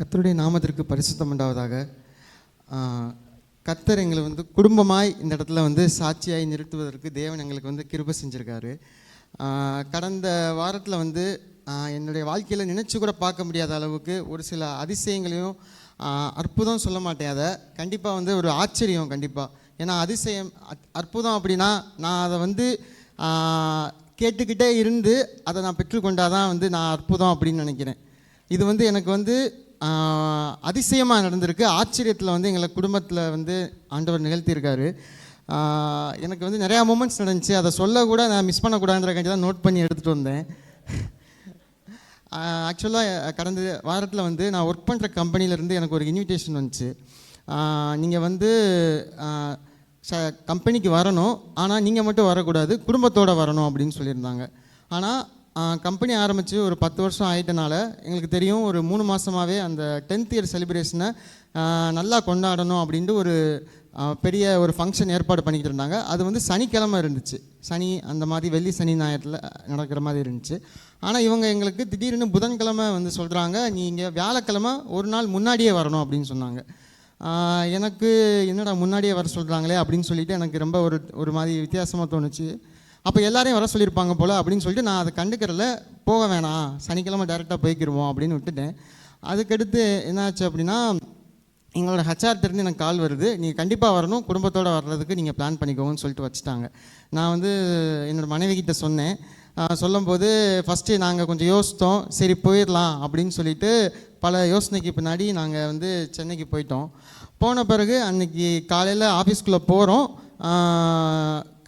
கத்தருடைய நாமத்திற்கு பரிசுத்தம் உண்டாவதாக. கத்தர் எங்களை வந்து குடும்பமாய் இந்த இடத்துல வந்து சாட்சியாய் நிறுத்துவதற்கு தேவன் எங்களுக்கு வந்து கிருபை செஞ்சுருக்காரு. கடந்த வாரத்தில் வந்து என்னுடைய வாழ்க்கையில் நினச்சி கூட பார்க்க முடியாத அளவுக்கு ஒரு சில அதிசயங்களையும் அற்புதம் சொல்ல மாட்டேன் அதை. கண்டிப்பாக வந்து ஒரு ஆச்சரியம் கண்டிப்பாக ஏன்னா அதிசயம் அத்- அற்புதம் அப்படின்னா நான் அதை வந்து கேட்டுக்கிட்டே இருந்து அதை நான் பெற்றுக்கொண்டாதான் வந்து நான் அற்புதம் அப்படின்னு நினைக்கிறேன். இது வந்து எனக்கு வந்து அதிசயமாக நடந்திருக்கு. ஆச்சரியத்தில் வந்து எங்களை குடும்பத்தில் வந்து ஆண்டவர் நிகழ்த்தியிருக்காரு. எனக்கு வந்து நிறையா மூமெண்ட்ஸ் நடந்துச்சு. அதை சொல்லக்கூட நான் மிஸ் பண்ணக்கூடாதுன்றக்காண்டி தான் நோட் பண்ணி எடுத்துகிட்டு வந்தேன். ஆக்சுவலாக கடந்த வாரத்தில் வந்து நான் ஒர்க் பண்ணுற கம்பெனிலேருந்து எனக்கு ஒரு இன்விடேஷன் வந்துச்சு. நீங்கள் வந்து ச கம்பெனிக்கு வரணும். ஆனால் நீங்கள் மட்டும் வரக்கூடாது. குடும்பத்தோடு வரணும் அப்படின்னு சொல்லியிருந்தாங்க. ஆனால் கம்பெனி ஆரம்பித்து ஒரு பத்து வருஷம் ஆகிட்டனால எங்களுக்கு தெரியும் ஒரு மூணு மாதமாகவே அந்த டென்த் இயர் செலிப்ரேஷனை நல்லா கொண்டாடணும் அப்படின்ட்டு ஒரு பெரிய ஒரு ஃபங்க்ஷன் ஏற்பாடு பண்ணிக்கிட்டு இருந்தாங்க. அது வந்து சனிக்கிழமை இருந்துச்சு. சனி அந்த மாதிரி வெள்ளி சனி ஞாயிறில் நடக்கிற மாதிரி இருந்துச்சு. ஆனால் இவங்க எங்களுக்கு திடீர்னு புதன்கிழமை வந்து சொல்கிறாங்க நீங்கள் வியாழக்கிழமை ஒரு நாள் முன்னாடியே வரணும் அப்படின்னு சொன்னாங்க. எனக்கு என்னடா முன்னாடியே வர சொல்கிறாங்களே அப்படின்னு சொல்லிட்டு எனக்கு ரொம்ப ஒரு ஒரு மாதிரி வித்தியாசமாக தோணுச்சு. அப்போ எல்லாரையும் வர சொல்லியிருப்பாங்க போல் அப்படின்னு சொல்லிட்டு நான் அதை கண்டுக்கிறல போக வேணாம். சனிக்கிழமை டேரெக்டாக போய்க்கிருவோம் அப்படின்னு விட்டுட்டேன். அதுக்கடுத்து என்னாச்சு அப்படின்னா எங்களோட ஹச்ஆர் எனக்கு கால் வருது. நீங்கள் கண்டிப்பாக வரணும். குடும்பத்தோடு வர்றதுக்கு நீங்கள் பிளான் பண்ணிக்கோங்கன்னு சொல்லிட்டு வச்சுட்டாங்க. நான் வந்து என்னோடய மனைவிக்கிட்ட சொன்னேன். சொல்லும்போது ஃபஸ்ட்டு நாங்கள் கொஞ்சம் யோசித்தோம். சரி போயிடலாம் அப்படின்னு சொல்லிட்டு பல யோசனைக்கு பின்னாடி நாங்கள் வந்து சென்னைக்கு போயிட்டோம். போன பிறகு அன்றைக்கி காலையில் ஆஃபீஸ்க்குள்ளே போகிறோம்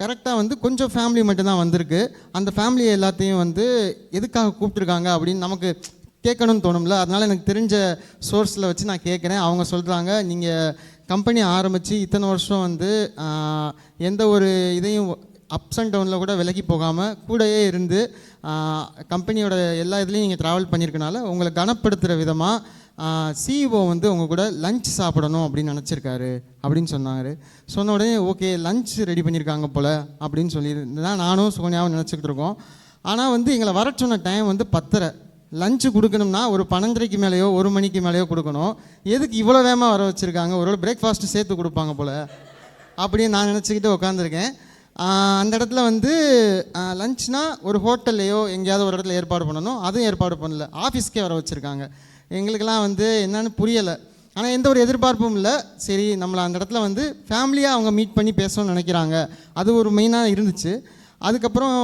கரெக்டாக வந்து கொஞ்சம் ஃபேமிலி மட்டும்தான் வந்திருக்கு. அந்த ஃபேமிலி எல்லாத்தையும் வந்து எதுக்காக கூப்பிட்ருக்காங்க அப்படின்னு நமக்கு கேட்கணும்னு தோணும்ல. அதனால் எனக்கு தெரிஞ்ச சோர்ஸில் வச்சு நான் கேட்குறேன். அவங்க சொல்கிறாங்க நீங்கள் கம்பெனி ஆரம்பித்து இத்தனை வருஷம் வந்து எந்த ஒரு இதையும் அப்ஸ் அண்ட் டவுனில் கூட விலகி போகாமல் கூடயே இருந்து கம்பெனியோட எல்லா இதுலேயும் நீங்கள் ட்ராவல் பண்ணியிருக்கனால உங்களை கனப்படுத்துகிற விதமாக சிஇஓ வந்து உங்கள் கூட லஞ்ச் சாப்பிடணும் அப்படின்னு நினச்சிருக்காரு அப்படின்னு சொன்னார். சொன்ன உடனே ஓகே லஞ்ச் ரெடி பண்ணியிருக்காங்க போல் அப்படின்னு சொல்லி தான் நானும் சுகன்யாவும் நினச்சிக்கிட்டு இருக்கோம். ஆனால் வந்து எங்களை வர சொன்ன டைம் வந்து பத்தரை. லஞ்சு கொடுக்கணும்னா ஒரு பன்னெண்டரைக்கு மேலேயோ ஒரு மணிக்கு மேலேயோ கொடுக்கணும். எதுக்கு இவ்வளோ வேகமாக வர வச்சுருக்காங்க? ஒரு பிரேக்ஃபாஸ்ட்டு சேர்த்து கொடுப்பாங்க போல் அப்படின்னு நான் நினச்சிக்கிட்டு உட்காந்துருக்கேன் அந்த இடத்துல வந்து லஞ்ச்னால் ஒரு ஹோட்டல்லையோ எங்கேயாவது ஒரு இடத்துல ஏற்பாடு பண்ணணும். அதுவும் ஏற்பாடு பண்ணல. ஆஃபீஸ்க்கே வர வச்சுருக்காங்க. எங்களுக்கெல்லாம் வந்து என்னன்னு புரியலை. ஆனால் எந்த ஒரு எதிர்பார்ப்பும் இல்லை. சரி நம்மளை அந்த இடத்துல வந்து ஃபேமிலியாக அவங்க மீட் பண்ணி பேசணும்னு நினைக்கிறாங்க. அது ஒரு மெயினாக இருந்துச்சு. அதுக்கப்புறம்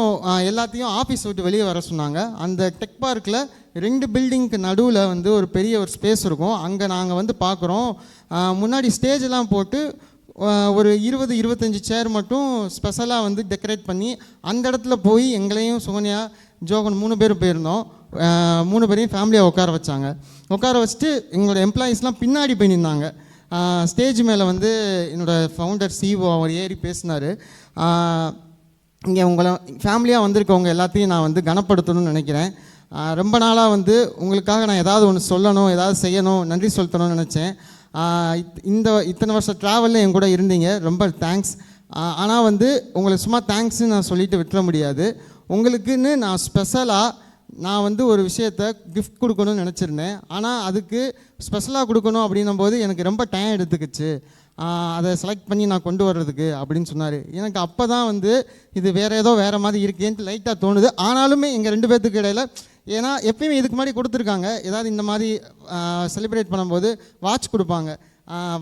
எல்லாத்தையும் ஆஃபீஸ் விட்டு வெளியே வர சொன்னாங்க. அந்த டெக் பார்க்கில் ரெண்டு பில்டிங்க்கு நடுவில் வந்து ஒரு பெரிய ஒரு ஸ்பேஸ் இருக்கும். அங்கே நாங்கள் வந்து பார்க்குறோம் முன்னாடி ஸ்டேஜெல்லாம் போட்டு ஒரு இருபது இருபத்தஞ்சி சேர் மட்டும் ஸ்பெஷலாக வந்து டெக்கரேட் பண்ணி அந்த இடத்துல போய் எங்களையும் சுகன்யா ஜோகன் மூணு பேரும் போயிருந்தோம். மூணு பேரையும் ஃபேமிலியாக உட்கார வச்சாங்க. உட்கார வச்சுட்டு எங்களோட எம்ப்ளாயீஸ்லாம் பின்னாடி போய் நின்னாங்க. ஸ்டேஜ் மேலே வந்து என்னோடய ஃபவுண்டர் சிஓ அவர் ஏறி பேசினார். இங்கே உங்களை ஃபேமிலியாக வந்திருக்கவங்க எல்லாத்தையும் நான் வந்து கனப்படுத்தணும்னு நினைக்கிறேன். ரொம்ப நாளாக வந்து உங்களுக்காக நான் ஏதாவது ஒன்று சொல்லணும் ஏதாவது செய்யணும் நன்றி செலுத்தணும்னு நினச்சேன். இத்- இந்த இத்தனை வருஷம் ட்ராவலில் என் கூட இருந்தீங்க ரொம்ப தேங்க்ஸ் ஆனால் வந்து உங்களை சும்மா தேங்க்ஸ்னு நான் சொல்லிட்டு விட்டுற முடியாது. உங்களுக்குன்னு நான் ஸ்பெஷலாக நான் வந்து ஒரு விஷயத்த கிஃப்ட் கொடுக்கணும்னு நினச்சிருந்தேன். ஆனால் அதுக்கு ஸ்பெஷலாக கொடுக்கணும் அப்படின்னும் போது எனக்கு ரொம்ப டைம் எடுத்துக்கிச்சு. அதை செலக்ட் பண்ணி நான் கொண்டு வர்றதுக்கு அப்படின்னு சொன்னார். எனக்கு அப்போ தான் வந்து இது வேறு ஏதோ வேறு மாதிரி இருக்கேன்ட்டு லைட்டாக தோணுது. ஆனாலுமே எங்கள் ரெண்டு பேர்த்துக்கு இடையில ஏன்னா எப்பயுமே இதுக்கு முன்னாடி கொடுத்துருக்காங்க. ஏதாவது இந்த மாதிரி செலிப்ரேட் பண்ணும்போது வாட்ச் கொடுப்பாங்க.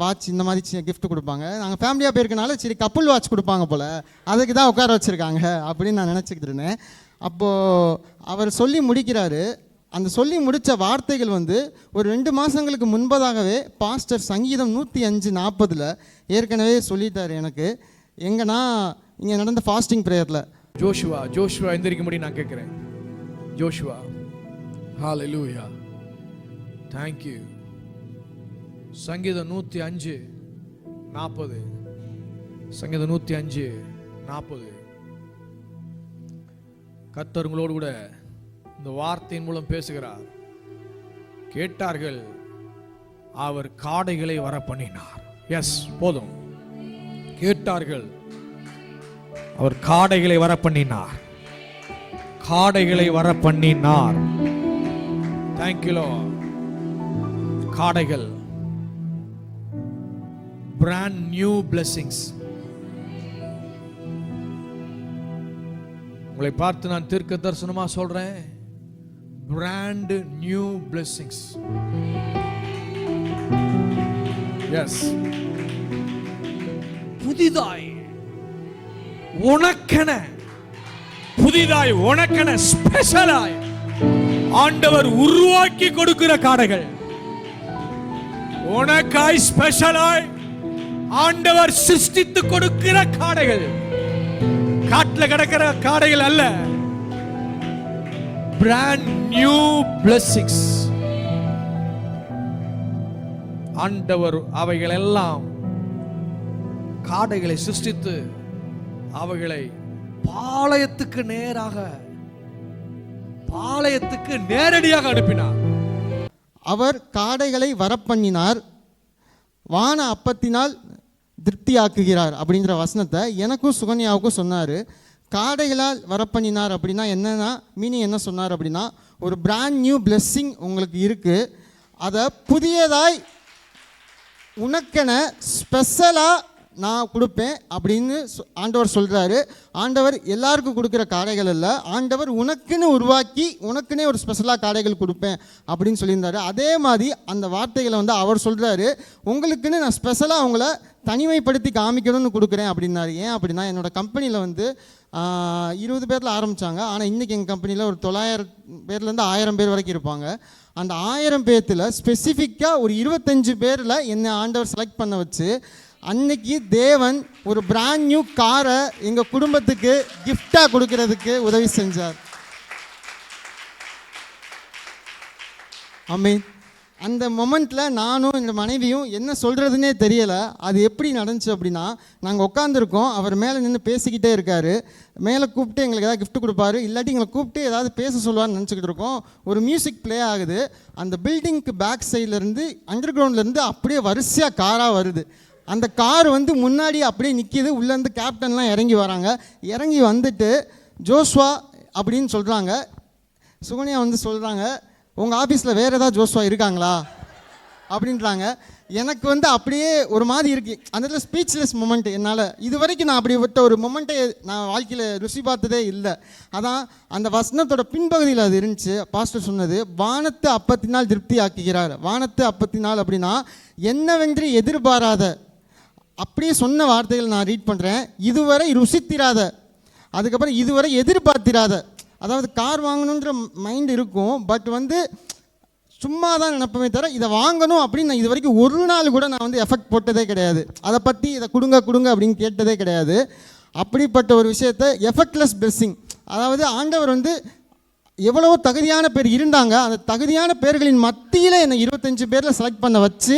வாட்ச் இந்த மாதிரி கிஃப்ட் கொடுப்பாங்க. நாங்கள் ஃபேமிலியாக போயிருக்கனால சரி கப்புள் வாட்ச் கொடுப்பாங்க போல். அதுக்கு தான் உட்கார வச்சுருக்காங்க அப்படின்னு நான் நினச்சிக்கிட்டு இருந்தேன். அப்போது அவர் சொல்லி முடிக்கிறாரு. அந்த சொல்லி முடித்த வார்த்தைகள் வந்து ஒரு ரெண்டு மாதங்களுக்கு முன்பதாகவே பாஸ்டர் சங்கீதம் நூற்றி அஞ்சு நாற்பதில் ஏற்கனவே சொல்லிட்டார் எனக்கு. எங்கன்னா இங்கே நடந்த ஃபாஸ்டிங் ப்ரேயரில் ஜோஷுவா ஜோஷுவா எந்திரிக்கும்படி நான் கேட்குறேன் ஜோஷுவா. Hallelujah thank you. சங்கீதம் நூற்றி அஞ்சு நாற்பது சங்கீதம் நூற்றி அஞ்சு நாற்பது கத்தருங்களோடு கூட இந்த வார்த்தையின் மூலம் பேசுகிறார். கேட்டார்கள் அவர் காடைகளை வர பண்ணினார் எஸ் போதும். கேட்டார்கள் அவர் காடைகளை வர பண்ணினார் காடைகளை வர பண்ணினார் தேங்க்யூலோ காடைகள். பிராண்ட் நியூ பிளெஸிங்ஸ் உங்களை பார்த்து நான் தீர்க்க தரிசனமா சொல்றேன். பிராண்ட் நியூ பிளெஸிங்ஸ் எஸ் புதிதாய் உனக்கென புதிதாய் உனக்கென ஸ்பெஷலாய் ஆண்டவர் உருவாக்கி கொடுக்கிற காடைகள். உனக்காய் ஸ்பெஷலாய் ஆண்டவர் சிருஷ்டித்து கொடுக்கிற காடைகள். காட்டுல கிடக்கிற காடைகள் அல்ல. பிராண்ட் நியூ பிளஸ்ஸிங்ஸ் ஆண்டவர் அவைகள் எல்லாம் காடைகளை சிருஷ்டித்து அவைகளை பாளையத்துக்கு நேராக பாளையத்துக்கு நேரடியாக அனுப்பினார். அவர் காடைகளை வரப்பண்ணினார். வான அப்பத்தினால் திருப்தியாக்குகிறார் அப்படிங்கிற வசனத்தை எனக்கும் சுகன்யாவுக்கும் சொன்னார். காடைகளால் வரப்பண்ணினார் அப்படின்னா என்னன்னா மீனிங் என்ன சொன்னார் அப்படின்னா ஒரு பிராண்ட் நியூ பிளெஸ்ஸிங் உங்களுக்கு இருக்குது அதை புதியதாய் உனக்கென ஸ்பெஷலாக நான் கொடுப்பேன் அப்படின்னு ஆண்டவர் சொல்கிறாரு ஆண்டவர் எல்லாருக்கும் கொடுக்குற காடைகள் இல்லை ஆண்டவர் உனக்குன்னு உருவாக்கி உனக்குன்னே ஒரு ஸ்பெஷலாக காடைகள் கொடுப்பேன் அப்படின்னு சொல்லியிருந்தாரு. அதே மாதிரி அந்த வார்த்தைகளை வந்து அவர் சொல்கிறாரு உங்களுக்குன்னு நான் ஸ்பெஷலாக அவங்கள தனிமைப்படுத்தி காமிக்கணும்னு கொடுக்குறேன் அப்படின்னாரு. ஏன் அப்படின்னா என்னோட கம்பெனியில் வந்து இருபது பேரில் ஆரம்பித்தாங்க ஆனால் இன்றைக்கி எங்கள் கம்பெனியில் ஒரு தொள்ளாயிரம் பேர்லேருந்து ஆயிரம் பேர் வரைக்கும் இருப்பாங்க. அந்த ஆயிரம் பேர்த்தில் ஸ்பெசிஃபிக்காக ஒரு இருபத்தஞ்சு பேரில் என்னை ஆண்டவர் செலக்ட் பண்ண வச்சு அன்னைக்கு தேவன் ஒரு பிராண்ட் நியூ காரை எங்கள் குடும்பத்துக்கு கிஃப்டாக கொடுக்கறதுக்கு உதவி செஞ்சார். அமீன் அந்த மொமெண்ட்டில் நானும் எங்கள் மனைவியும் என்ன சொல்கிறதுனே தெரியலை. அது எப்படி நடந்துச்சு அப்படின்னா நாங்கள் உட்காந்துருக்கோம் அவர் மேலே நின்று பேசிக்கிட்டே இருக்கார். மேலே கூப்பிட்டு எங்களுக்கு ஏதாவது கிஃப்ட் கொடுப்பாரு. இல்லாட்டி எங்களை கூப்பிட்டு ஏதாவது பேச சொல்லுவார்னு நினச்சிக்கிட்டு இருக்கோம். ஒரு மியூசிக் ப்ளே ஆகுது. அந்த பில்டிங்க்கு பேக் சைட்லேருந்து அண்டர் கிரவுண்ட்லேருந்து அப்படியே வரிசையாக காராக வருது. அந்த கார் வந்து முன்னாடி அப்படியே நிற்கிது உள்ளேருந்து கேப்டன்லாம் இறங்கி வராங்க. இறங்கி வந்துட்டு ஜோஸ்வா அப்படின்னு சொல்கிறாங்க சுகன்யா வந்து சொல்கிறாங்க உங்கள் ஆஃபீஸில் வேறு ஏதாவது ஜோஸ்வா இருக்காங்களா? அப்படின்றாங்க. எனக்கு வந்து அப்படியே ஒரு மாதிரி இருக்குது அந்த இடத்துல ஸ்பீச்லெஸ் மூமெண்ட் என்னால். இது வரைக்கும் நான் அப்படி விட்ட ஒரு மூமெண்ட்டை நான் வாழ்க்கையில் ருசி பார்த்ததே இல்லை. அதான் அந்த வசனத்தோட பின்பகுதியில் அது இருந்துச்சு. பாஸ்டர் சொன்னது வானத்து அப்பத்தினால் திருப்தி ஆக்குகிறார் வானத்து அப்பத்தினால் அப்படின்னா என்னவென்று எதிர்பாராத. அப்படியே சொன்ன வார்த்தைகள் நான் ரீட் பண்ணுறேன் இதுவரை ருசித்திராத. அதுக்கப்புறம் இதுவரை எதிர்பார்த்திராத. அதாவது கார் வாங்கணுன்ற மைண்ட் இருக்கும் பட் வந்து சும்மா தான் நினைப்பமே தவிர இதை வாங்கணும் அப்படின்னு நான் இது வரைக்கும் ஒரு நாள் கூட நான் வந்து எஃபெக்ட் போட்டதே கிடையாது. அதை பற்றி இதை கொடுங்க கொடுங்க அப்படின்னு கேட்டதே கிடையாது. அப்படிப்பட்ட ஒரு விஷயத்தை எஃபெக்ட்லெஸ் blessing. அதாவது ஆண்டவர் வந்து எவ்வளவோ தகுதியான பேர் இருந்தாங்க அந்த தகுதியான பேர்களின் மத்தியில் என்னை இருபத்தஞ்சு பேரில் செலக்ட் பண்ண வச்சு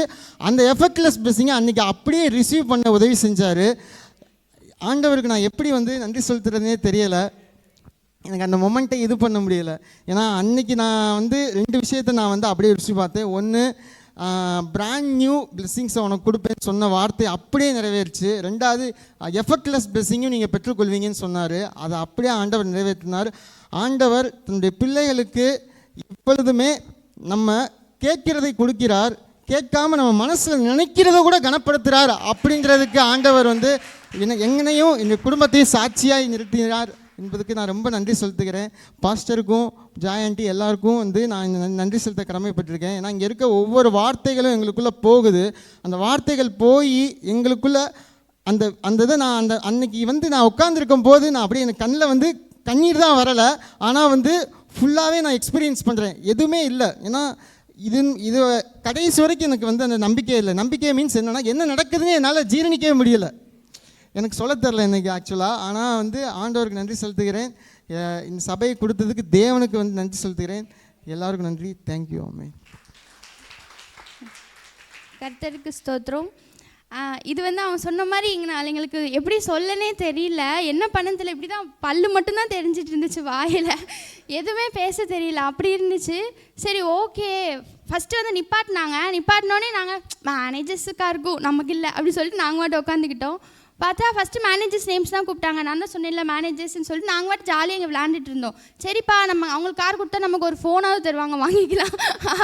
அந்த எஃபெக்ட்லெஸ் பிளஸிங்கை அன்றைக்கி அப்படியே ரிசீவ் பண்ண உதவி செஞ்சார். ஆண்டவருக்கு நான் எப்படி வந்து நன்றி செலுத்துறதுனே தெரியலை. எனக்கு அந்த மொமெண்ட்டை இது பண்ண முடியல. ஏன்னா அன்னைக்கு நான் வந்து ரெண்டு விஷயத்தை நான் வந்து அப்படியே ருசி பார்த்தேன். ஒன்று பிராண்ட் நியூ பிளெஸ்ஸிங்ஸை உனக்கு கொடுப்பேன்னு சொன்ன வார்த்தை அப்படியே நிறைவேறிச்சு. ரெண்டாவது எஃபர்ட்லெஸ் பிளெஸ்ஸிங்கும் நீங்கள் பெற்றுக்கொள்வீங்கன்னு சொன்னார். அதை அப்படியே ஆண்டவர் நிறைவேற்றினார். ஆண்டவர் தன்னுடைய பிள்ளைகளுக்கு எப்பொழுதுமே நம்ம கேட்கிறதை கொடுக்கிறார். கேட்காம நம்ம மனசில் நினைக்கிறத கூட கனப்படுத்துகிறார் அப்படிங்கிறதுக்கு ஆண்டவர் வந்து என்ன எங்கனையும் எங்கள் குடும்பத்தையும் சாட்சியாக நிறுத்தினார். என்பதுக்கு நான் ரொம்ப நன்றி செலுத்துகிறேன். பாஸ்டருக்கும் ஜாய் எல்லாருக்கும் வந்து நான் இந்த நன்- நன்றி செலுத்த கடமைப்பட்டிருக்கேன். ஏன்னா இங்கே இருக்க ஒவ்வொரு வார்த்தைகளும் எங்களுக்குள்ளே போகுது. அந்த வார்த்தைகள் போய் எங்களுக்குள்ள அந்த அந்த இதை நான் அந்த அன்னைக்கு வந்து நான் உட்காந்துருக்கும் போது நான் அப்படியே எனக்கு கண்ணில் வந்து கண்ணீர் தான் வரலை. ஆனால் வந்து ஃபுல்லாகவே நான் எக்ஸ்பீரியன்ஸ் பண்ணுறேன் எதுவுமே இல்லை. ஏன்னா இது இது கடைசி வரைக்கும் எனக்கு வந்து அந்த நம்பிக்கை இல்லை. நம்பிக்கை மீன்ஸ் என்னென்னா என்ன நடக்குதுன்னு என்னால் ஜீரணிக்கவே முடியலை. எனக்கு சொல்ல தெரில இன்னைக்கு ஆக்சுவலாக ஆனால் வந்து ஆண்டவருக்கு நன்றி செலுத்துகிறேன். இந்த சபையை கொடுத்ததுக்கு தேவனுக்கு வந்து நன்றி செலுத்துகிறேன். எல்லாருக்கும் நன்றி. தேங்க்யூ அம்மே கர்த்தருக்கு ஸ்தோத்திரம். இது வந்து அவன் சொன்ன மாதிரி இங்கே நான் எங்களுக்கு எப்படி சொல்லனே தெரியல. என்ன பண்ணன்னு தெரியல. இப்படி தான் பல்லு மட்டும்தான் தெரிஞ்சிட்டு இருந்துச்சு வாயில். எதுவுமே பேச தெரியல. அப்படி இருந்துச்சு. சரி ஓகே ஃபஸ்ட்டு வந்து நிப்பாட்டினாங்க. நிப்பாட்டினோடனே நாங்கள் மேனேஜர்ஸுக்காக இருக்கும் நமக்கு இல்லை. அப்படி சொல்லிட்டு நாங்கள் மட்டும் உட்காந்துக்கிட்டோம் பார்த்தா ஃபஸ்ட்டு மேனேஜர்ஸ் நேம்ஸ் தான் கூப்பிட்டாங்க. நான் தான் சொன்னேன்ல மேனேஜர்ஸ்னு சொல்லிட்டு நாங்கள் மட்டும் ஜாலியாக இங்கே விளாண்டுட்டு இருந்தோம். சரிப்பா நம்ம அவங்களுக்கு கார் கொடுத்தா நமக்கு ஒரு ஃபோனாவது தருவாங்க வாங்கிக்கலாம்.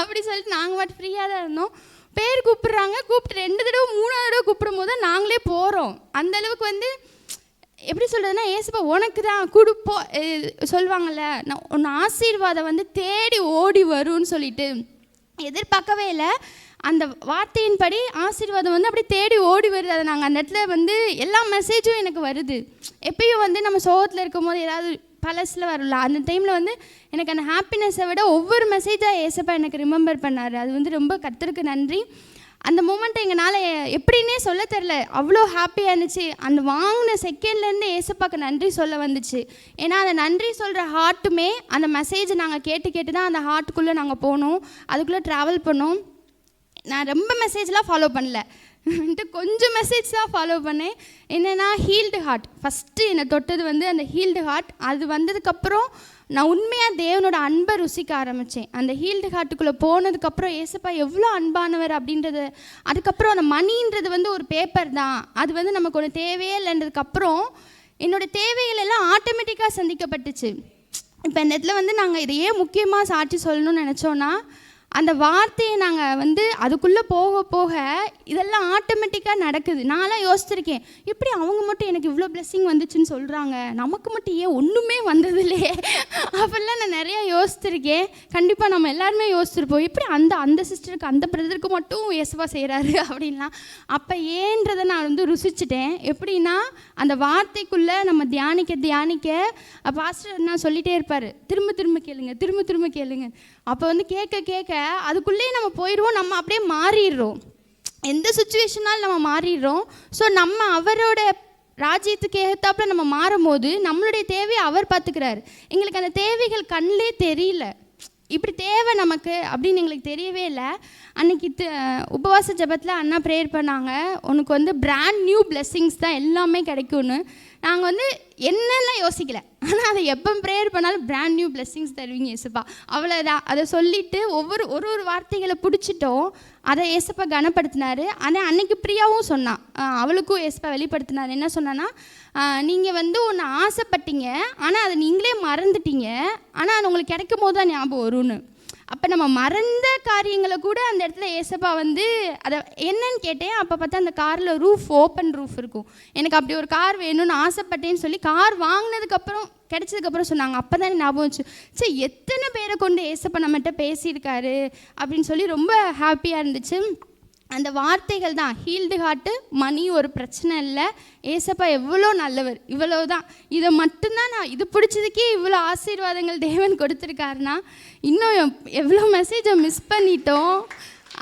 அப்படி சொல்லிட்டு நாங்கள் மட்டும் ஃப்ரீயாக தான் இருந்தோம். பேர் கூப்பிட்றாங்க. கூப்பிட்டு ரெண்டு தடவை மூணாவது தடவை கூப்பிடும் போது தான் நாங்களே போகிறோம் அந்த அளவுக்கு வந்து எப்படி சொல்கிறதுனா ஏசப்பா உனக்கு தான் கொடுப்போ சொல்லுவாங்கள்ல நான் உன் ஆசீர்வாதம் வந்து தேடி ஓடி வரும்னு சொல்லிட்டு எதிர்பார்க்கவே இல்லை. அந்த வார்த்தையின்படி ஆசீர்வாதம் வந்து அப்படி தேடி ஓடி வருது. அதை நாங்கள் அந்த இடத்துல வந்து எல்லா மெசேஜும் எனக்கு வருது. எப்பயும் வந்து நம்ம சோகத்தில் இருக்கும்போது ஏதாவது பழசில் வரல அந்த டைமில் வந்து எனக்கு அந்த ஹாப்பினஸை விட ஒவ்வொரு மெசேஜாக ஏசப்பா எனக்கு ரிமெம்பர் பண்ணார். அது வந்து ரொம்ப கத்திருக்கு நன்றி. அந்த மூமெண்ட்டை எங்களால் எப்படின்னே சொல்ல தெரில அவ்வளோ ஹாப்பியாக இருந்துச்சு. அந்த வாங்கின செகண்ட்லேருந்து ஏசப்பாக்கு நன்றி சொல்ல வந்துச்சு. ஏன்னா அந்த நன்றி சொல்கிற ஹார்ட்டுமே அந்த மெசேஜை நாங்கள் கேட்டு கேட்டு தான் அந்த ஹார்ட்டுக்குள்ளே நாங்கள் போனோம். அதுக்குள்ளே ட்ராவல் பண்ணோம். நான் ரொம்ப மெசேஜ்லாம் ஃபாலோ பண்ணல. வந்துட்டு கொஞ்சம் மெசேஜ் தான் ஃபாலோ பண்ணேன். என்னென்னா ஹீல்டு ஹார்ட் ஃபஸ்ட்டு என்னை தொட்டது வந்து அந்த ஹீல்டு ஹார்ட் அது வந்ததுக்கப்புறம் நான் உண்மையாக தேவனோட அன்பை ருசிக்க ஆரம்பித்தேன் அந்த ஹீல்டு ஹார்ட்டுக்குள்ளே போனதுக்கப்புறம் ஏசப்பா எவ்வளோ அன்பானவர் அப்படின்றது அதுக்கப்புறம் அந்த மணின்றது வந்து ஒரு பேப்பர் தான். அது வந்து நமக்கு ஒன்று தேவையே இல்லைன்றதுக்கப்புறம் என்னோடய தேவைகள் எல்லாம் ஆட்டோமேட்டிக்காக சந்திக்கப்பட்டுச்சு. இப்போ இந்த இடத்துல வந்து நாங்கள் இதை ஏன் முக்கியமாக சாட்சி சொல்லணும்னு நினச்சோன்னா அந்த வார்த்தையை நாங்கள் வந்து அதுக்குள்ளே போக போக இதெல்லாம் ஆட்டோமேட்டிக்காக நடக்குது. நான்லாம் யோசிச்சிருக்கேன் எப்படி அவங்க மட்டும் எனக்கு இவ்வளோ பிளெஸ்ஸிங் வந்துச்சுன்னு சொல்கிறாங்க நமக்கு மட்டும் ஏன் ஒன்றுமே வந்தது இல்லையே அப்படிலாம் நான் நிறையா யோசிச்சிருக்கேன். கண்டிப்பாக நம்ம எல்லாருமே யோசிச்சிருப்போம் எப்படி அந்த அந்த சிஸ்டருக்கு அந்த பிரதருக்கு மட்டும் இயேசுவா செய்கிறாரு அப்படின்லாம். அப்போ ஏன்றதை நான் வந்து ருசிச்சிட்டேன். எப்படின்னா அந்த வார்த்தைக்குள்ளே நம்ம தியானிக்க தியானிக்க பாஸ்டர் நான் சொல்லிகிட்டே இருப்பார் திரும்ப திரும்ப கேளுங்க திரும்ப திரும்ப கேளுங்க. அப்போ வந்து கேட்க கேட்க அதுக்குள்ளேயே நம்ம போயிடுவோம் நம்ம அப்படியே மாறிடுறோம். எந்த சுச்சுவேஷனாலும் நம்ம மாறிடுறோம்? ஸோ நம்ம அவரோட ராஜ்யத்துக்கு ஏற்றாப்புல நம்ம மாறும்போது நம்மளுடைய தேவையை அவர் பார்த்துக்கிறாரு. எங்களுக்கு அந்த தேவைகள் கண்ணிலே தெரியல. இப்படி தேவை நமக்கு அப்படின்னு எங்களுக்கு தெரியவே இல்லை. அன்னைக்கு த உபவாச ஜெபத்தில் அண்ணா ப்ரேயர் பண்ணாங்க. உனக்கு வந்து பிராண்ட் நியூ பிளெஸ்ஸிங்ஸ் தான் எல்லாமே கிடைக்கும்னு. நாங்கள் வந்து என்னெல்லாம் யோசிக்கல. ஆனால் அதை எப்போ ப்ரேயர் பண்ணாலும் பிராண்ட் நியூ பிளெஸ்ஸிங்ஸ் தருவீங்க ஏசப்பா அவ்வளோதான் அதை சொல்லிட்டு ஒவ்வொரு ஒரு ஒரு வார்த்தைகளை பிடிச்சிட்டோம். அதை ஏசப்பா கனப்படுத்தினார். ஆனால் அன்னைக்கு பிரியாவும் சொன்னான். அவளுக்கும் ஏசப்பா வெளிப்படுத்தினார். என்ன சொன்னான்னா நீங்கள் வந்து ஒன்று ஆசைப்பட்டீங்க. ஆனால் அதை நீங்களே மறந்துட்டீங்க. ஆனால் அது உங்களுக்கு கிடைக்கும் போது தான் ஞாபகம் வரும்னு. அப்போ நம்ம மறந்த காரியங்களை கூட அந்த இடத்துல ஏசப்பா வந்து அதை என்னன்னு கேட்டேன். அப்போ பார்த்தா அந்த காரில் ரூஃப் ஓப்பன் ரூஃப் இருக்கும். எனக்கு அப்படி ஒரு கார் வேணும்னு ஆசைப்பட்டேன்னு சொல்லி கார் வாங்கினதுக்கப்புறம் கிடைச்சதுக்கப்புறம் சொன்னாங்க. அப்போ தான் ஞாபகம் வச்சு சரி எத்தனை பேரை கொண்டு ஏசப்பா நம்மகிட்ட பேசியிருக்காரு அப்படின்னு சொல்லி ரொம்ப ஹாப்பியாக இருந்துச்சு. அந்த வார்த்தைகள் தான். ஹீல்டு ஹார்ட்டு மணி ஒரு பிரச்சனை இல்லை. ஏசப்பா எவ்வளோ நல்லவர். இவ்வளோ தான் இதை மட்டும்தான் நான் இது பிடிச்சதுக்கே இவ்வளோ ஆசீர்வாதங்கள் தேவன் கொடுத்துருக்காருனா இன்னும் எவ்வளோ மெசேஜை மிஸ் பண்ணிட்டோம்.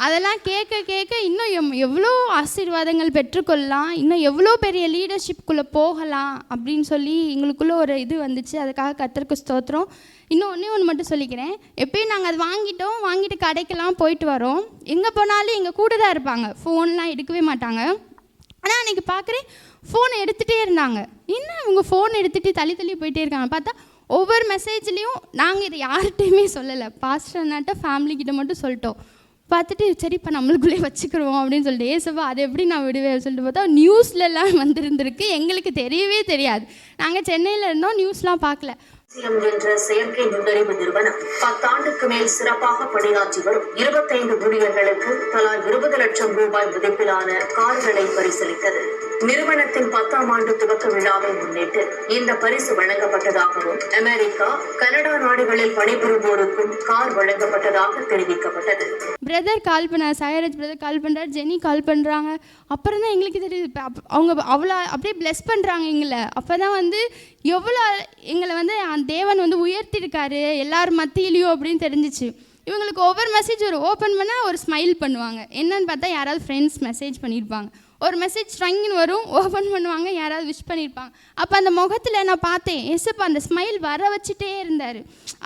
அதெல்லாம் கேட்க கேட்க இன்னும் எம் எவ்வளோ ஆசீர்வாதங்கள் பெற்றுக்கொள்ளலாம் இன்னும் எவ்வளோ பெரிய லீடர்ஷிப்குள்ளே போகலாம் அப்படின்னு சொல்லி எங்களுக்குள்ளே ஒரு இது வந்துச்சு. அதுக்காக கத்தருக்கு ஸ்தோத்திரம். இன்னும் ஒன்றே ஒன்று மட்டும் சொல்லிக்கிறேன். எப்பயும் நாங்கள் அது வாங்கிட்டோம் வாங்கிட்டு கடைக்கெல்லாம் போயிட்டு வரோம். எங்கே போனாலும் எங்கள் கூட தான் இருப்பாங்க. ஃபோன்லாம் எடுக்கவே மாட்டாங்க. ஆனால் அன்றைக்கி பார்க்குறேன் ஃபோனை எடுத்துகிட்டே இருந்தாங்க. என்ன இவங்க ஃபோன் எடுத்துகிட்டு தள்ளி தள்ளி போயிட்டே இருக்காங்க. பார்த்தா ஒவ்வொரு மெசேஜ்லேயும் நாங்கள் இதை யார்கிட்டையுமே சொல்லலை. பாஸ்டர்னாட்ட ஃபேமிலிக்கிட்ட மட்டும் சொல்லிட்டோம். பார்த்துட்டு சரி இப்போ நம்மளுக்குள்ளே வச்சுக்கிறோம் அப்படின்னு சொல்லிட்டு ஏசப்பா அதை எப்படி நான் விடுவேன்? சொல்லிட்டு பார்த்தா நியூஸ்லலாம் வந்திருந்திருக்கு. எங்களுக்கு தெரியவே தெரியாது. நாங்கள் சென்னையில் இருந்தோம் நியூஸ்லாம் பார்க்கல. என்ற செயற்கை நுண்ணறிவு நிறுவனம் பத்தாண்டுக்கு மேல் சிறப்பாக பணியாற்றி வரும். இருபத்தைந்து ஊழியர்களுக்கு தலா இருபது லட்சம் ரூபாய் மதிப்பிலான கார்களை பரிசளித்தது. நிறுவனத்தின் பத்தாம் ஆண்டு துவக்க விழாவை முன்னிட்டு இந்த பரிசு வழங்கப்பட்டதாகவும் அமெரிக்கா கனடா நாடுகளில் பணிபுரிவோருக்கும் கார் வழங்கப்பட்டதாக தெரிவிக்கப்பட்டது. பிரதர் கால் பண்ணார் சயரஜ் பிரதர் கால் பண்ணுறாரு ஜெனி கால் பண்ணுறாங்க அப்புறம் தான் எங்களுக்கு தெரியுது அவங்க அவ்வளோ அப்படியே ப்ளெஸ் பண்ணுறாங்க எங்களை. அப்போ தான் வந்து எவ்வளோ எங்களை வந்து அந்த தேவன் வந்து உயர்த்திருக்காரு எல்லார் மத்தியிலையும் அப்படின்னு தெரிஞ்சிச்சு. இவங்களுக்கு ஒவ்வொரு மெசேஜ் ஒரு ஓப்பன் பண்ணால் ஒரு ஸ்மைல் பண்ணுவாங்க. என்னன்னு பார்த்தா யாராவது ஃப்ரெண்ட்ஸ் மெசேஜ் பண்ணியிருப்பாங்க ஒரு மெசேஜ் ஸ்ட்ரங்கின்னு வரும் ஓப்பன் பண்ணுவாங்க யாராவது விஷ் பண்ணியிருப்பாங்க அப்போ அந்த முகத்தில் நான் பார்த்தேன் எசப்பா அந்த ஸ்மைல் வர வச்சுட்டே இருந்தார்.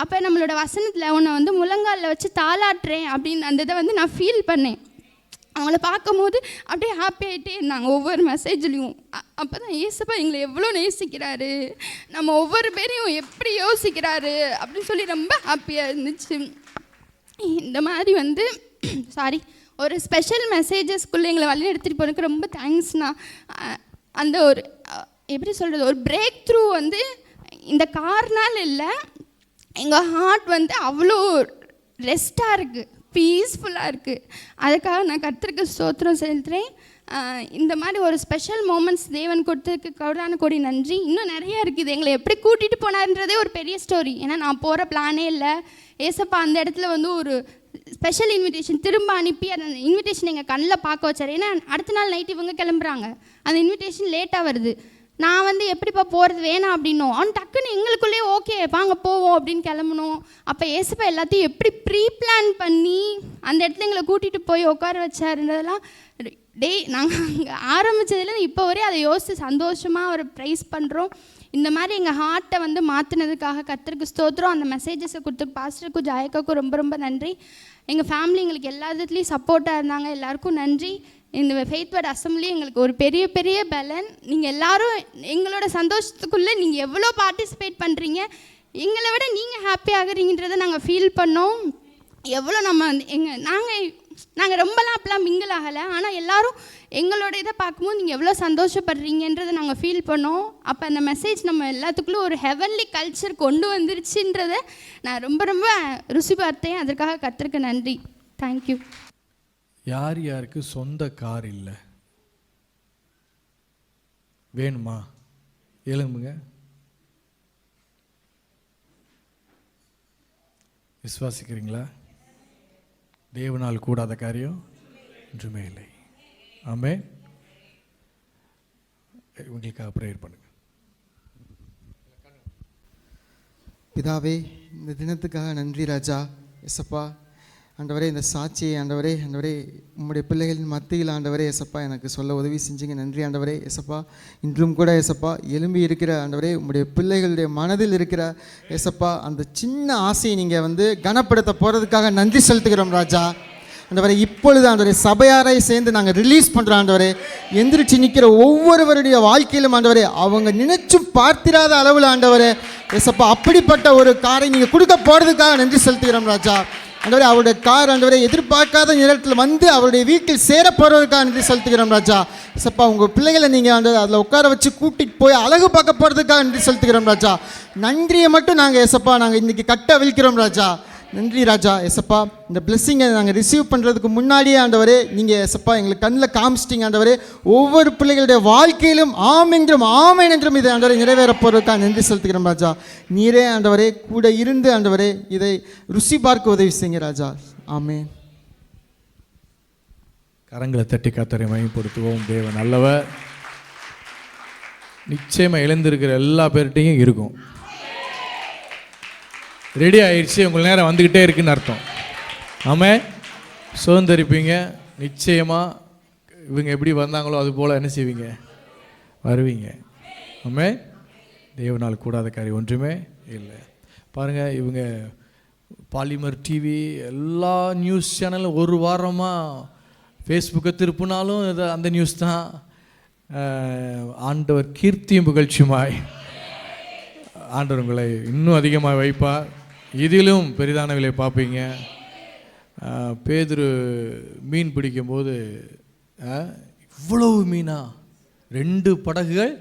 அப்போ நம்மளோட வசனத்தில் உன்னை வந்து முழங்காலில் வச்சு தாளாட்டுறேன் அப்படின்னு அந்த இதை வந்து நான் ஃபீல் பண்ணேன். அவங்கள பார்க்கும்போது அப்படியே ஹாப்பி ஆகிட்டே இருந்தாங்க ஒவ்வொரு மெசேஜ்லேயும் அப்போ தான் ஏசப்பா எங்களை எவ்வளோ நேசிக்கிறாரு நம்ம ஒவ்வொரு பேரையும் எப்படி யோசிக்கிறாரு அப்படின்னு சொல்லி ரொம்ப ஹாப்பியாக இருந்துச்சு. இந்த மாதிரி வந்து சாரி ஒரு ஸ்பெஷல் மெசேஜஸ்க்குள்ளே எங்களை வழி எடுத்துகிட்டு போனதுக்கு ரொம்ப தேங்க்ஸ்ண்ணா அந்த ஒரு எப்படி சொல்கிறது ஒரு பிரேக் த்ரூ வந்து இந்த கார்னால் இல்லை எங்கள் ஹார்ட் வந்து அவ்வளோ ரெஸ்ட்டாக இருக்குது பீஸ்ஃபுல்லாக இருக்குது அதுக்காக நான் கர்த்தருக்கு ஸ்தோத்திரம் செலுத்துகிறேன் இந்த மாதிரி ஒரு ஸ்பெஷல் மூமெண்ட்ஸ் தேவன் கொடுத்ததுக்கு கோடான கோடி நன்றி. இன்னும் நிறைய இருக்குது. எங்களை எப்படி கூட்டிகிட்டு போனார்ன்றதே ஒரு பெரிய ஸ்டோரி ஏன்னா நான் போகிற பிளானே இல்லை. ஏசப்பா அந்த இடத்துல வந்து ஒரு ஸ்பெஷல் இன்விடேஷன் திரும்ப அனுப்பி அந்த இன்விடேஷன் எங்கள் கண்ணில் பார்க்க வச்சார். ஏன்னா அடுத்த நாள் நைட் இவங்க கிளம்புறாங்க. அந்த இன்விடேஷன் லேட்டாக வருது. நான் வந்து எப்படிப்பா போகிறது வேணாம் அப்படின்னோம். அவன் டக்குன்னு எங்களுக்குள்ளேயே ஓகே வாங்க போவோம் அப்படின்னு கிளம்பணும் அப்போ ஏசப்பா எல்லாத்தையும் எப்படி ப்ரீ பிளான் பண்ணி அந்த இடத்துல எங்களை கூட்டிகிட்டு போய் உட்கார வச்சாருன்றதெல்லாம் டேய் நாங்கள் அங்கே ஆரம்பித்ததுலேருந்து இப்போ வரையும் அதை யோசித்து சந்தோஷமாக அவரை ப்ரைஸ் பண்ணுறோம் இந்த மாதிரி எங்கள் ஹார்ட்டை வந்து மாற்றினதுக்காக கத்தருக்கு ஸ்தோத்திரம். அந்த மெசேஜஸை கொடுத்து பாஸ்டருக்கும் ஜாயக்காக்கும் ரொம்ப ரொம்ப நன்றி. எங்கள் ஃபேமிலி எங்களுக்கு எல்லா விதத்துலேயும் சப்போர்ட்டாக இருந்தாங்க. எல்லாருக்கும் நன்றி. இந்த ஃபெய்த்வேர்ட் அசம்பிளி எங்களுக்கு ஒரு பெரிய பெரிய பலன். நீங்கள் எல்லாரும் எங்களோட சந்தோஷத்துக்குள்ளே நீங்கள் எவ்வளோ பார்ட்டிசிபேட் பண்ணுறீங்க எங்களை விட நீங்கள் ஹாப்பி ஆகுறீங்கன்றதை நாங்கள் ஃபீல் பண்ணோம். எவ்வளோ நம்ம வந்து எங்கள் நாங்கள் நாங்கள் ரொம்பலாம் அப்பெல்லாம் மிங்கிள் ஆகலை. ஆனால் எல்லாரும் எங்களோட இதை பார்க்கும்போது நீங்கள் எவ்வளோ சந்தோஷப்படுறீங்கன்றதை நாங்கள் ஃபீல் பண்ணோம். அப்போ அந்த மெசேஜ் நம்ம எல்லாத்துக்குள்ளும் ஒரு ஹெவன்லி கல்ச்சர் கொண்டு வந்துருச்சுன்றதை நான் ரொம்ப ரொம்ப ருசி பார்த்தேன். அதற்காக கத்திருக்க நன்றி. தேங்க்யூ யார் யாருக்கு சொந்த கார் இல்லை? வேணுமா? எழும்புங்க. விசுவாசிக்கிறீங்களா? தேவனால் கூடாத காரியம் ஒன்றுமே இல்லை. ஆமே உங்களுக்காக ப்ரேயர் பண்ணுங்க. பிதாவே இந்த தினத்துக்காக நன்றி ராஜா எஸ்அப்பா ஆண்டவரே இந்த சாட்சியை ஆண்டவரே ஆண்டவரே உம்முடைய பிள்ளைகளின் மத்தியில் ஆண்டவரே எசப்பா எனக்கு சொல்ல உதவி செஞ்சீங்க. நன்றி ஆண்டவரே எசப்பா இன்றும் கூட எசப்பா எலும்பி இருக்கிற ஆண்டவரே உம்முடைய பிள்ளைகளுடைய மனதில் இருக்கிற எசப்பா அந்த சின்ன ஆசையை நீங்கள் வந்து கனப்படுத்த போகிறதுக்காக நன்றி செலுத்துகிறோம் ராஜா. ஆண்டவரே இப்பொழுது ஆண்டவரே சபையாரை சேர்ந்து நாங்கள் ரிலீஸ் பண்ணுறோம் ஆண்டவரே. எந்திரிச்சு நிற்கிற ஒவ்வொருவருடைய வாழ்க்கையிலும் ஆண்டவரே அவங்க நினைச்சும் பார்த்திராத அளவில் ஆண்டவரே எசப்பா அப்படிப்பட்ட ஒரு காரை நீங்கள் கொடுக்க போகிறதுக்காக நன்றி செலுத்துகிறோம் ராஜா. ஆண்டவரே அவருடைய கார் ஆண்டவரே எதிர்பார்க்காத நேரத்தில் வந்து அவருடைய வீட்டில் சேரப்போகிறதுக்காக நன்றி செலுத்துகிறோம் ராஜா. சப்பா உங்கள் பிள்ளைகளை நீங்கள் அந்த அதில் உட்கார வச்சு கூட்டிகிட்டு போய் அழகு பார்க்க போகிறதுக்காக நன்றி செலுத்துகிறோம் ராஜா. நன்றியை மட்டும் நாங்கள் எசப்பா நாங்கள் இன்றைக்கி கட்ட விழிக்கிறோம் ராஜா. நன்றி ராஜா எசப்பா இந்த பிளெஸ்ஸிங்கை நாங்கள் ரிசீவ் பண்ணுறதுக்கு முன்னாடியே ஆண்டவரே நீங்கள் எசப்பா எங்களுக்கு கண்ணில் காமிச்சிட்டிங்க ஆண்டவரே. ஒவ்வொரு பிள்ளைகளுடைய வாழ்க்கையிலும் ஆம் என்றும் ஆமேன் என்றும் இதை ஆண்டவரை நிறைவேற போகிறதுக்காக நன்றி செலுத்துகிறோம் ராஜா. நீரே ஆண்டவரே கூட இருந்து ஆண்டவரே இதை ருசி பார்க்க உதவி செய்யுங்க ராஜா. ஆமே கரங்களை தட்டி கத்தரை மயப்படுத்துவோம் தேவன் நல்லவர். நிச்சயமாக எழுந்திருக்கிற எல்லா பேர்கிட்டையும் இருக்கும். ரெடி ஆயிடுச்சு உங்கள் நேரம் வந்துக்கிட்டே இருக்குன்னு அர்த்தம். ஆமே சுதந்திரிப்பீங்க. நிச்சயமாக இவங்க எப்படி வந்தாங்களோ அது போல் என்ன செய்வீங்க? வருவீங்க. ஆமே தேவனால் கூடாத காரியம் ஒன்றுமே இல்லை. பாருங்கள் இவங்க பாலிமர் டிவி எல்லா நியூஸ் சேனலும் ஒரு வாரமாக ஃபேஸ்புக்கை திருப்பினாலும் அந்த நியூஸ் தான். ஆண்டவர் கீர்த்தியும் புகழ்ச்சியுமாய். ஆண்டவர் உங்களை இன்னும் அதிகமாக வைப்பார். இதிலும் பெரிதானவர்களை பார்ப்பீங்க. பேதுரு மீன் பிடிக்கும்போது இவ்வளவு மீனா? ரெண்டு படகுகள்?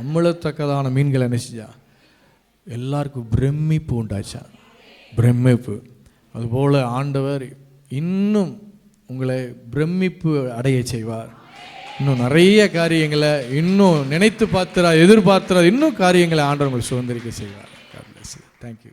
அம்மளத்தக்கதான மீன்களை நினைச்சா எல்லாருக்கும் பிரமிப்பு உண்டாச்சா? பிரமிப்பு. அதுபோல் ஆண்டவர் இன்னும் உங்களை பிரமிப்பு அடைய செய்வார். இன்னும் நிறைய காரியங்களை இன்னும் நினைத்து பார்த்துறா எதிர்பார்த்துறா இன்னும் காரியங்களை ஆண்டவர் உங்களுக்கு சுதந்திரிக்க செய்வார். தேங்க்யூ